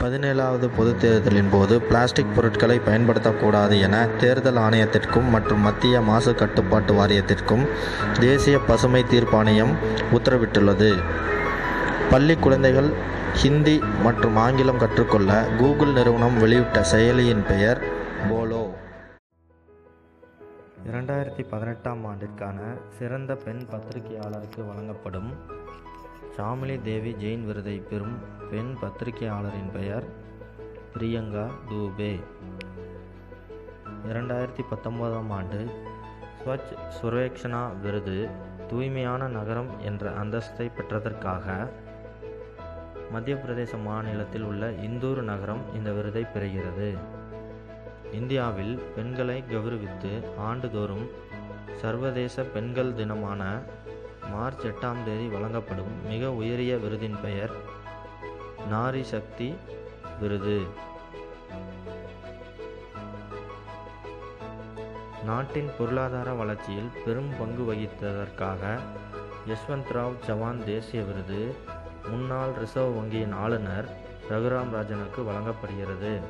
பதினேழாவது பொதுத் தேர்தலின் போது பிளாஸ்டிக் பொருட்களை பயன்படுத்தக்கூடாது என தேர்தல் ஆணையத்திற்கும் மற்றும் மத்திய மாசு கட்டுப்பாட்டு வாரியத்திற்கும் தேசிய பசுமை தீர்ப்பாணையம் உத்தரவிட்டுள்ளது. பள்ளி குழந்தைகள் ஹிந்தி மற்றும் ஆங்கிலம் கற்றுக்கொள்ள கூகுள் நிறுவனம் வெளியிட்ட செயலியின் பெயர் போலோ. இரண்டாயிரத்தி பதினெட்டாம் ஆண்டிற்கான சிறந்த பெண் பத்திரிகையாளருக்கு வழங்கப்படும் ஷாமிலி தேவி ஜெயின் விருதை பெறும் பெண் பத்திரிகையாளரின் பெயர் பிரியங்கா தூபே. இரண்டாயிரத்தி பத்தொன்பதாம் ஆண்டு ஸ்வச் சுரவேக்ஷனா விருது தூய்மையான நகரம் என்ற அந்தஸ்தை பெற்றதற்காக மத்திய பிரதேச மாநிலத்தில் உள்ள இந்தூர் நகரம் இந்த விருதை பெறுகிறது. இந்தியாவில் பெண்களை கௌரவித்து ஆண்டுதோறும் சர்வதேச பெண்கள் தினமான மார்ச் எட்டாம் தேதி வழங்கப்படும் மிக உயரிய விருதின் பெயர் நாரி சக்தி விருது. நாட்டின் பொருளாதார வளர்ச்சியில் பெரும் பங்கு வகித்ததற்காக யஷ்வந்த் ராவ் சவான் தேசிய விருது முன்னாள் ரிசர்வ் வங்கியின் ஆளுநர் ரகுராம் ராஜனுக்கு வழங்கப்படுகிறது.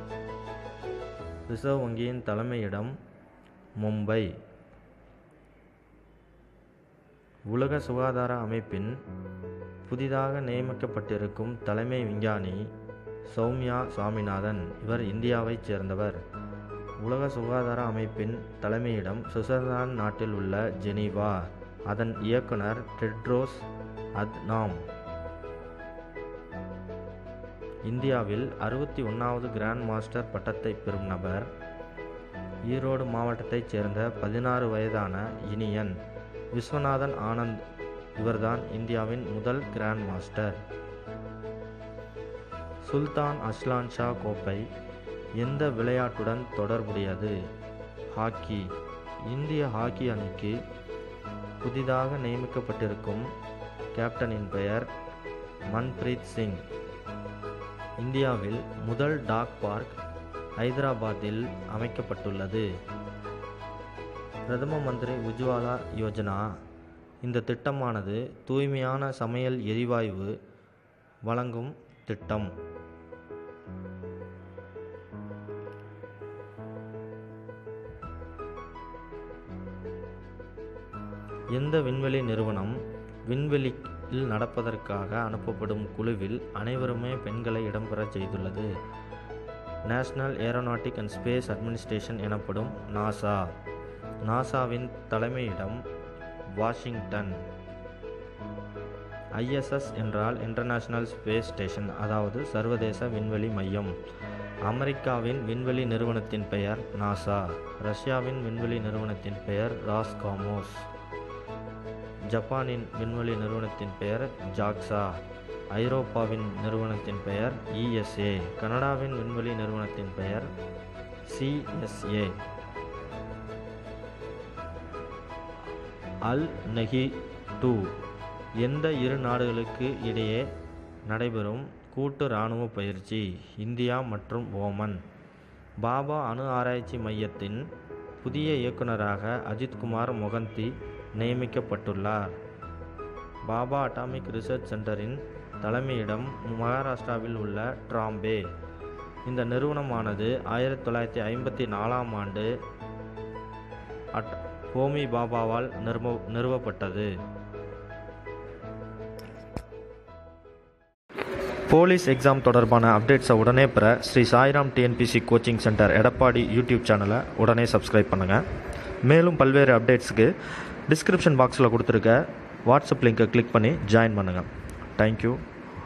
ரிசர்வ் வங்கியின் தலைமையிடம் மும்பை உலக சுகாதார அமைப்பின் புதிதாக நியமிக்கப்பட்டிருக்கும் தலைமை விஞ்ஞானி சௌமியா சுவாமிநாதன். இவர் இந்தியாவைச் சேர்ந்தவர். உலக சுகாதார அமைப்பின் தலைமையிடம் சுவிட்சர்லாந்து நாட்டில் உள்ள ஜெனீவா. அதன் இயக்குனர் டெட்ரோஸ் அத்னாம் இந்தியாவில் அறுபத்தி ஒன்றாவது கிராண்ட் மாஸ்டர் பட்டத்தை பெறும் நபர். ஈரோடு மாவட்டத்தைச் சேர்ந்த பதினாறு வயதான இனியன். விஸ்வநாதன் ஆனந்த். இவர்தான் இந்தியாவின் முதல் grand master. Sultan Azlan Shah கோப்பை எந்த விளையாட்டுடன் தொடர்புடையது? ஹாக்கி. இந்திய ஹாக்கி அணிக்கு புதிதாக நியமிக்கப்பட்டிருக்கும் கேப்டனின் பெயர் மன்பிரீத் சிங். இந்தியாவில் முதல் டாக் பார்க் ஹைதராபாத்தில் அமைக்கப்பட்டுள்ளது. பிரதம மந்திரி உஜ்வாலா யோஜனா. இந்த திட்டமானது தூய்மையான சமையல் எரிவாயு வழங்கும் திட்டம். எந்த விண்வெளி நிறுவனம் விண்வெளியில் நடப்பதற்காக அனுப்பப்படும் குழுவில் அனைவருமே பெண்களை இடம்பெறச் செய்துள்ளது. National aeronautic and space administration எனப்படும் நாசா. நாசாவின் தலைமையிடம் வாஷிங்டன். ஐஎஸ்எஸ் என்றால் இன்டர்நேஷனல் ஸ்பேஸ் ஸ்டேஷன் அதாவது சர்வதேச விண்வெளி மையம். அமெரிக்காவின் விண்வெளி நிறுவனத்தின் பெயர் நாசா ரஷ்யாவின் விண்வெளி நிறுவனத்தின் பெயர் ராஸ்காமோஸ் ஜப்பானின் விண்வெளி நிறுவனத்தின் பெயர் ஜாக்சா ஐரோப்பாவின் நிறுவனத்தின் பெயர் இஎஸ்ஏ கனடாவின் விண்வெளி நிறுவனத்தின் பெயர் சிஎஸ்ஏ அல் நஹி டூ எந்த இரு நாடுகளுக்கு இடையே நடைபெறும் கூட்டு இராணுவ பயிற்சி இந்தியா மற்றும் ஓமன்? பாபா அணு ஆராய்ச்சி மையத்தின் புதிய இயக்குநராக அஜித்குமார் மொகந்தி நியமிக்கப்பட்டுள்ளார். பாபா அட்டாமிக் ரிசர்ச் சென்டரின் தலைமையிடம் மகாராஷ்டிராவில் உள்ள ட்ராம்பே. இந்த நிறுவனமானது ஆயிரத்தி தொள்ளாயிரத்தி ஐம்பத்தி நாலாம் ஆண்டு அட் ஹோமி பாபாவால் நிறுவ நிறுவப்பட்டது. போலீஸ் எக்ஸாம் தொடர்பான அப்டேட்ஸை உடனே பெற Sri Sairam TNPSC coaching centre Edappadi YouTube சேனலை உடனே சப்ஸ்கிரைப் பண்ணுங்கள் மேலும் பல்வேறு அப்டேட்ஸுக்கு டிஸ்கிரிப்ஷன் பாக்ஸில் கொடுத்துருக்க வாட்ஸ்அப் லிங்க்கை கிளிக் பண்ணி ஜாயின் பண்ணுங்கள் தேங்க்யூ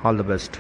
ஆல் தி பெஸ்ட்